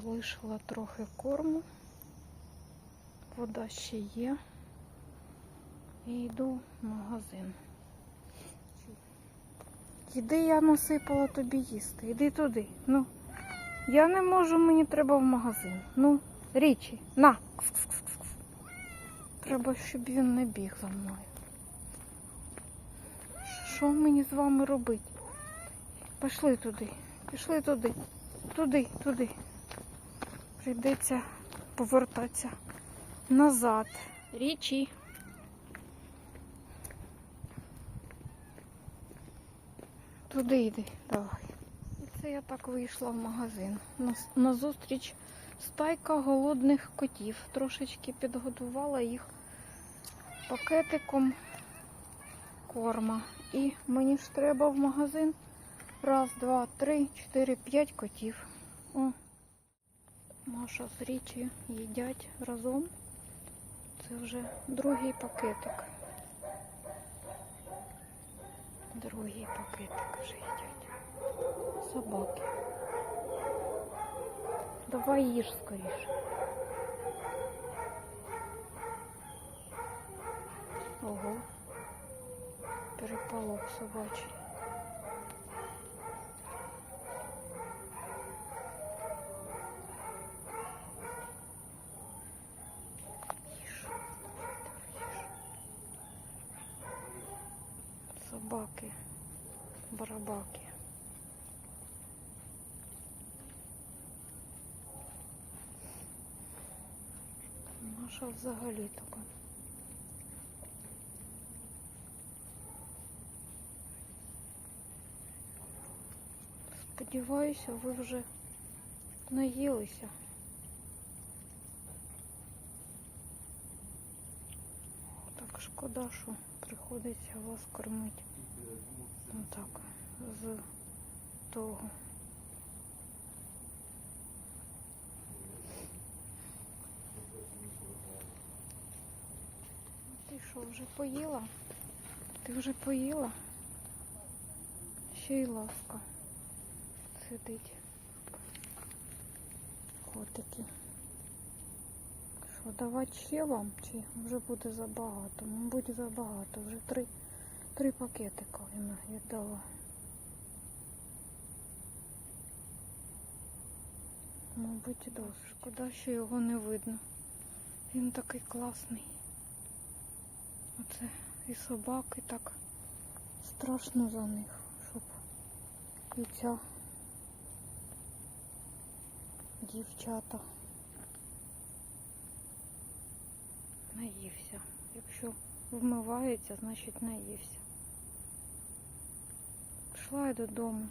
залишила трохи корму. Вода ще є. І йду в магазин. Іди, я насипала тобі їсти. Іди туди. Ну. Я не можу, мені треба в магазин. Ну, річі, на. Кс-кс-кс-кс. Треба, щоб він не біг за мною. Що мені з вами робити? Пішли туди, пішли туди, туди, туди. Прийдеться повертатися назад. Річі. Туди йди, давай. І це я так вийшла в магазин. Нас- Назустріч стайка голодних котів. Трошечки підготувала їх пакетиком корма. І мені ж треба в магазин. Раз, два, три, чотири, п'ять котів. О. Маша з Річі їдять разом. Це вже другий пакетик. Другий пакетик вже їдять. Собаки. Давай їж скоріше. Ого. Переполох собачий. Собаки. Барабаки. Маша взагалі така. Сподіваюся, ви вже наїлися. Так шкода, що приходиться вас кормити. Ну так, з того. Ти що, вже поїла? Ти вже поїла? Ще й ласка сидить. Котики. Що, давати ще вам? Чи вже буде забагато? Мабуть, забагато. Вже три, три пакетика вона віддала. Мабуть, досить. Шкода, що його не видно. Він такий класний. Оце і собаки так страшно за них, щоб і ця дівчата наївся. Якщо вмивається, значить наївся. Пішла я додому.